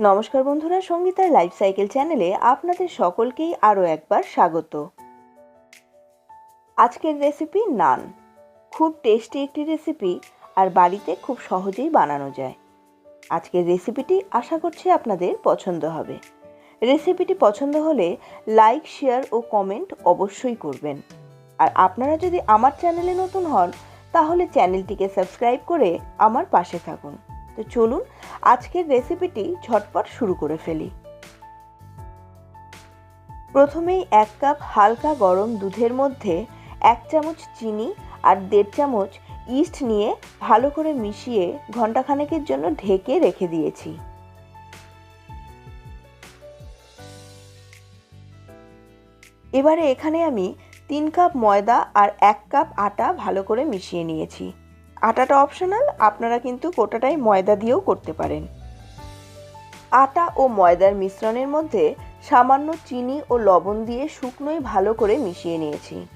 নমস্কার বন্ধুরা সঙ্গীতার life cycle চ্যানেলে আপনাদের সকলকেই আরও একবার স্বাগত। আজকের রেসিপি নান। খুব টেস্টি একটি রেসিপি আর বাড়িতে খুব সহজেই বানানো যায়। আজকের রেসিপিটি আশা করছি আপনাদের পছন্দ হবে। রেসিপিটি পছন্দ হলে লাইক শেয়ার ও কমেন্ট অবশ্যই করবেন। আর আপনারা যদি আমার চ্যানেলে নতুন হন, তাহলে চ্যানেলটিকে সাবস্ক্রাইব করে আমার পাশে থাকুন। তো চলুন আজকের রেসিপিটি ঝটপট শুরু করে ফেলি। প্রথমেই এক কাপ হালকা গরম দুধের মধ্যে এক চামচ চিনি আর দেড় চামচ ইস্ট নিয়ে ভালো করে মিশিয়ে ঘন্টাখানেকের জন্য ঢেকে রেখে দিয়েছি। এবারে এখানে আমি তিন কাপ ময়দা আর এক কাপ আটা ভালো করে মিশিয়ে নিয়েছি। আটাটা অপশনাল আপনারা কিন্তু কোটাটাই ময়দা দিয়েও করতে পারেন। আটা ও ময়দার মিশ্রণের মধ্যে সামান্য চিনি ও লবণ দিয়ে শুকনোই ভালো করে মিশিয়ে নিয়েছি।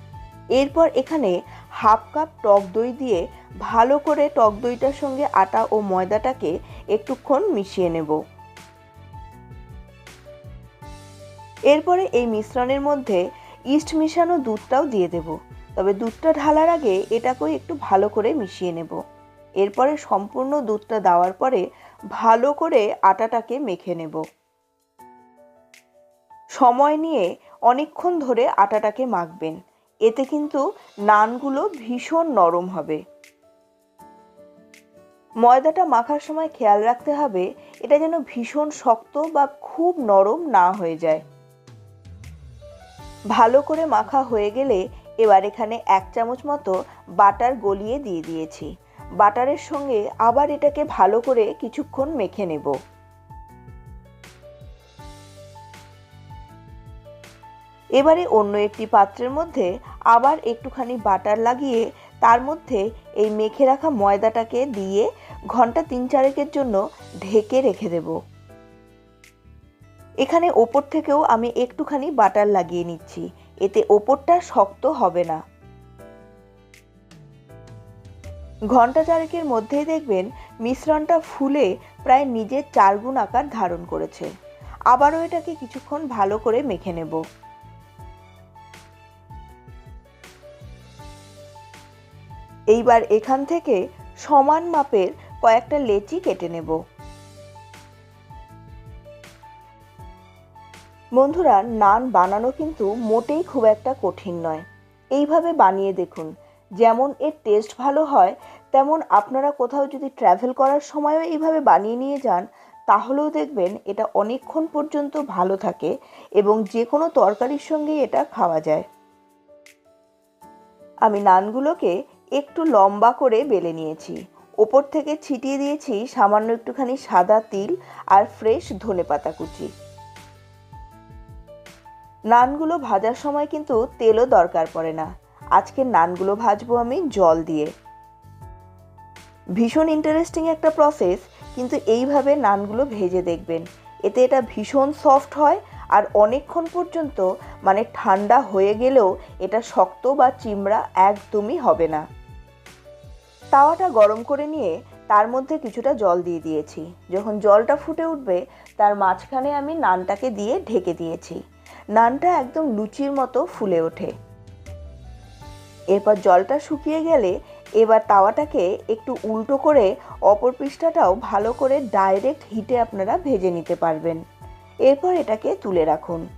এরপর এখানে হাফ কাপ টক দই দিয়ে ভালো করে টক দইটার সঙ্গে আটা ও ময়দাটাকে একটুক্ষণ মিশিয়ে নেব। এরপরে এই মিশ্রণের মধ্যে ইস্ট মিশানো দুধটাও দিয়ে দেবো। তবে দুধটা ঢালার আগে এটাকেও একটু ভালো করে মিশিয়ে নেব। এরপরে সম্পূর্ণ দুধটা দেওয়ার পরে ভালো করে আটাটাকে মেখে নেব। সময় নিয়ে অনেকক্ষণ ধরে আটাটাকে মাখবেন। এতে কিন্তু নানগুলো ভীষণ নরম হবে। ময়দাটা মাখার সময় খেয়াল রাখতে হবে, এটা যেন ভীষণ শক্ত বা খুব নরম না হয়ে যায়। ভালো করে মাখা হয়ে গেলে এবার এখানে এক চামচ মতো বাটার গলিয়ে দিয়ে দিয়েছি। বাটারের সঙ্গে আবার এটাকে ভালো করে কিছুক্ষণ মেখে নেব। এবারে অন্য একটি পাত্রের মধ্যে আবার একটুখানি বাটার লাগিয়ে তার মধ্যে এই মেখে রাখা ময়দাটাকে দিয়ে ঘণ্টা তিন চারেকের জন্য ঢেকে রেখে দেব। এখানে ওপর থেকেও আমি একটুখানি বাটার লাগিয়ে নিচ্ছি। এতে ওপরটা শক্ত হবে না। ঘণ্টা চারেকের মধ্যেই দেখবেন মিশ্রণটা ফুলে প্রায় নিজের চারগুণ আকার ধারণ করেছে। আবারও এটাকে কিছুক্ষণ ভালো করে মেখে নেব। এইবার এখান থেকে সমান মাপের কয়েকটা লেচি কেটে নেব। বন্ধুরা, নান বানানো কিন্তু মোটেই খুব একটা কঠিন নয়। এইভাবে বানিয়ে দেখুন। যেমন এর টেস্ট ভালো হয়, তেমন আপনারা কোথাও যদি ট্র্যাভেল করার সময়ও এইভাবে বানিয়ে নিয়ে যান, তাহলেও দেখবেন এটা অনেকক্ষণ পর্যন্ত ভালো থাকে এবং যে কোনো তরকারির সঙ্গেই এটা খাওয়া যায়। আমি নানগুলোকে একটু লম্বা করে বেলে নিয়েছি। ওপর থেকে ছিটিয়ে দিয়েছি সামান্য একটুখানি সাদা তিল আর ফ্রেশ ধনে পাতা কুচি। নানগুলো ভাজার সময় কিন্তু তেলও দরকার পড়ে না। আজকে নানগুলো ভাজবো আমি জল দিয়ে। ভীষণ ইন্টারেস্টিং একটা প্রসেস কিন্তু এইভাবে নানগুলো ভেজে দেখবেন। এতে এটা ভীষণ সফট হয় আর অনেকক্ষণ পর্যন্ত মানে ঠান্ডা হয়ে গেলেও এটা শক্ত বা চিমড়া একদমই হবে না। তাওয়াটা গরম করে নিয়ে তার মধ্যে কিছুটা জল দিয়ে দিয়েছি। যখন জলটা ফুটে উঠবে, তার মাঝখানে আমি নানটাকে দিয়ে ঢেকে দিয়েছি। নানটা একদম লুচির মতো ফুলে ওঠে। এরপর জলটা শুকিয়ে গেলে এবার তাওয়াটাকে একটু উল্টো করে অপর পৃষ্ঠাটাও ভালো করে ডাইরেক্ট হিটে আপনারা ভেজে নিতে পারবেন। এরপর এটাকে তুলে রাখুন।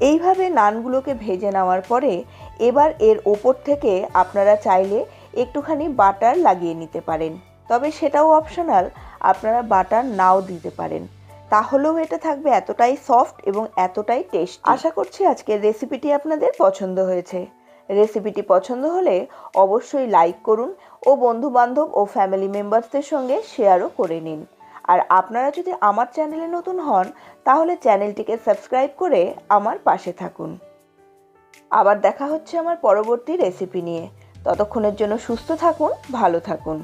এইভাবে নানগুলোকে ভেজে নেওয়ার পরে এবার এর ওপর থেকে আপনারা চাইলে একটুখানি বাটার লাগিয়ে নিতে পারেন। তবে সেটাও অপশনাল আপনারা বাটার নাও দিতে পারেন। তাহলেও এটা থাকবে এতটাই সফট এবং এতটাই টেস্ট আশা করছি আজকের রেসিপিটি আপনাদের পছন্দ হয়েছে। রেসিপিটি পছন্দ হলে অবশ্যই লাইক করুন ও বন্ধু বান্ধব ও ফ্যামিলি মেম্বার্সদের সঙ্গে শেয়ারও করে নিন। আর আপনারা যদি আমার চ্যানেলে নতুন হন, তাহলে চ্যানেলটিকে সাবস্ক্রাইব করে আমার পাশে থাকুন। আবার দেখা হচ্ছে আমার পরবর্তী রেসিপি নিয়ে। ততক্ষণের জন্য সুস্থ থাকুন, ভালো থাকুন।